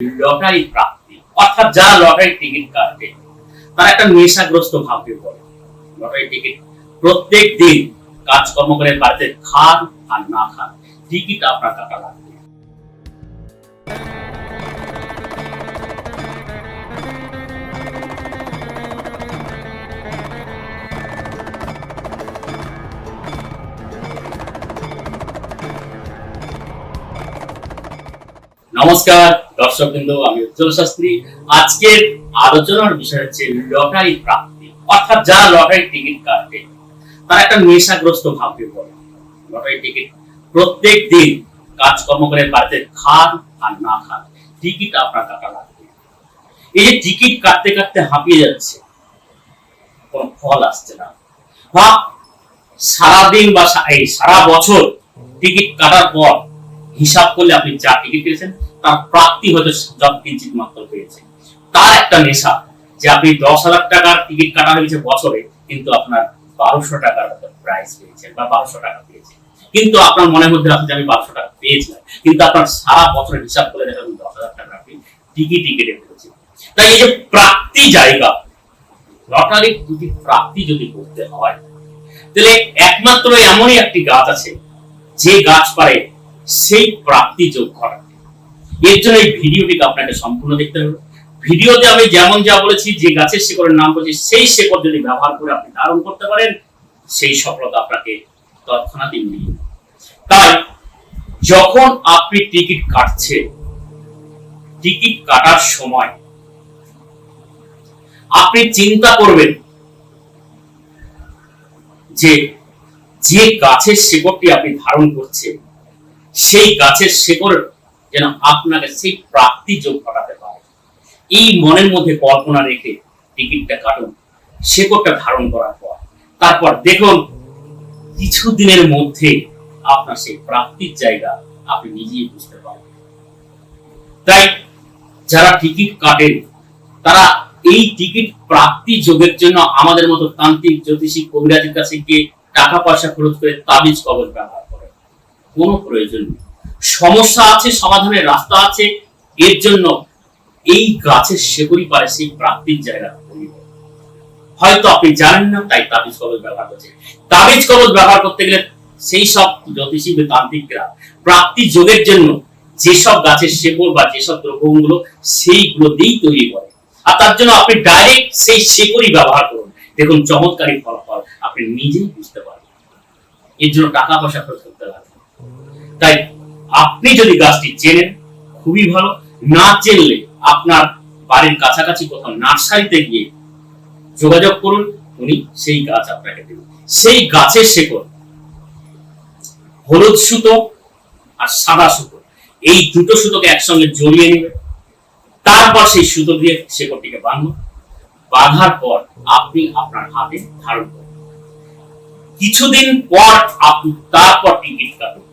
Lottery প্রাপ্তি, অর্থাৎ যারা lottery ticket কাটবে তারা একটা নেশাগ্রস্ত ভাববে পড়ে লটারি টিকিট প্রত্যেক দিন কাজকর্ম করে বাড়িতে খান আর না খান, টিকিট আপনার কাটা লাগবে। নমস্কার দর্শক বিন্দু, আমি উজ্জ্বল শাস্ত্রী। আজকের আলোচনার বিষয় হচ্ছে লটারি প্রাপ্তি, অর্থাৎ যারা লটারি টিকিট কাটবে তারা একটা নেশাগ্রস্ত ভাববে পড়ে লটারি টিকিট প্রত্যেক দিন কাজকর্ম করে বাড়িতে খান আর না খান, টিকিট আপনার কাটা লাগবে। এই যে টিকিট কাটতে কাটতে হাঁপিয়ে যাচ্ছে, কোন ফল আসছে না। বা সারাদিন বা এই সারা বছর টিকিট কাটার পর হিসাব করলে আপনি যা টিকিট পেয়েছেন তার প্রাপ্তি হয়তো যত কিঞ্চিত মাত্র পেয়েছে তার একটা নেশা যে আপনি দশ হাজার টাকার টিকিট কাটা হয়েছে বছরে, কিন্তু আপনার বারোশো টাকার প্রাইস পেয়েছেন বা বারোশো টাকা পেয়েছেন কিন্তু আপনার মনের মধ্যে যে আমি বারোশো টাকা পেয়েছিলাম, কিন্তু আপনার সারা বছরের হিসাব করে দেখেন দশ হাজার টাকা আপনি টিকিট টিকিটে পেয়েছেন তাই এই যে প্রাপ্তি জায়গা, লটারির যদি প্রাপ্তি যদি করতে হয়, তাহলে একমাত্র এমনই একটি গাছ আছে, যে গাছ পারে সেই প্রাপ্তি যোগ ঘটাতে এর জন্য এই ভিডিওটিকে আপনাকে সম্পূর্ণ দেখতে হবে। ভিডিওতে আমি যেমন যা বলেছি, যে গাছের শেকড়ের নাম বলেছি, সেই শেকড় যদি ব্যবহার করে আপনি ধারণ করতে পারেন, সেই সফলতা আপনাকে তৎক্ষণাৎ মিলিয়ে তাই, যখন আপনি টিকিট কাটছেন, টিকিট কাটার সময় আপনি চিন্তা করবেন যে যে গাছের শেকড়টি আপনি ধারণ করছেন, সেই গাছের শেকড় যেন আপনাকে সেই প্রাপ্তি যোগ ঘটাতে পারে। এই মনের মধ্যে কল্পনা রেখে টিকিটটা কাটুন, শেকড়টা ধারণ করার পর। তারপর দেখুন, কিছুদিনের মধ্যে আপনার সেই প্রাপ্তির জায়গা আপনি নিজেই বুঝতে পারবেন। তাই যারা টিকিট কাটেন, তারা এই টিকিট প্রাপ্তি যোগের জন্য আমাদের মতো তান্ত্রিক, জ্যোতিষী, কবিরাজের কাছে গিয়ে টাকা পয়সা খরচ করে তাবিজ কবজ ব্যবহার করে কোনো প্রয়োজন নেই। সমস্যা আছে, সমাধানের রাস্তা আছে, এর জন্য এই গাছের শেকড়ি পারে সেই প্রাপ্তির জায়গা হয়তো আপনি জানেন না, তাই তাবিজ কবজ ব্যবহার করছেন। তাবিজ কবজ ব্যবহার করতে গেলে সেই সব জ্যোতিষী তান্ত্রিকরা প্রাপ্তি যোগের জন্য যেসব গাছের শেকড় বা যেসব দ্রব্যগুলো সেইগুলো দিয়েই তৈরি করে। আর তার জন্য আপনি ডাইরেক্ট সেই শেকড়ই ব্যবহার করুন। দেখুন চমৎকারী ফলাফল আপনি নিজেই বুঝতে পারবেন। এর জন্য টাকা পয়সা খরচ করতে লাগে না। তাই আপনি যদি গাছটি চেনেন, খুবই ভালো। না চেনলে আপনার বাড়ির কাছাকাছি কোথাও নার্সারিতে গিয়ে যোগাযোগ করুন, উনি সেই গাছ আপনাকে দেবেন সেই গাছের শেকড় হলুদ সুতো আর সাদা সুতো। এই দুটো সুতোকে একসঙ্গে জড়িয়ে নেবে তারপর সেই সুতো দিয়ে শেকড়টিকে বাঁধুন। বাঁধার পর আপনি আপনার হাতে ধারণ করুন। কিছুদিন পর আপনি তারপর টিকিট কাটুন।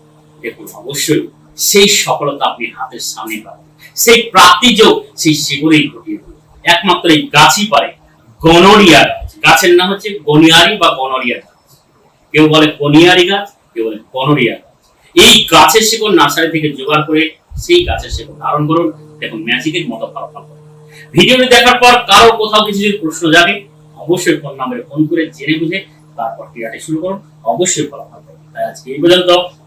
দেখুন অবশ্যই সেই সফলতা আপনি হাতের সামনে পাবেন। সেই প্রাপ্তি যোগ সেই শিকড়েই ঘটিয়ে দেবে একমাত্র এই গাছই পারে গনোরিয়া গাছ। গাছের নাম হচ্ছে গনিয়ারি বা গনোরিয়া গাছ। কেউ বলে গনিয়ারি গাছ, কেউ বলে গনোরিয়া গাছ। এই গাছের শিকড় নার্সারি থেকে জোগাড় করে সেই গাছের শিকড় ধারণ করুন। দেখুন, ম্যাজিকের মতো ফলাফল। ভিডিওটি দেখার পর কারও কোথাও কিছু যদি প্রশ্ন যাবে অবশ্যই ফোন নাম্বারে ফোন করে জেনে বুঝে তারপর ক্রিয়াটি শুরু করুন। অবশ্যই ফলাফল। তাই আজকে এই পর্যন্ত।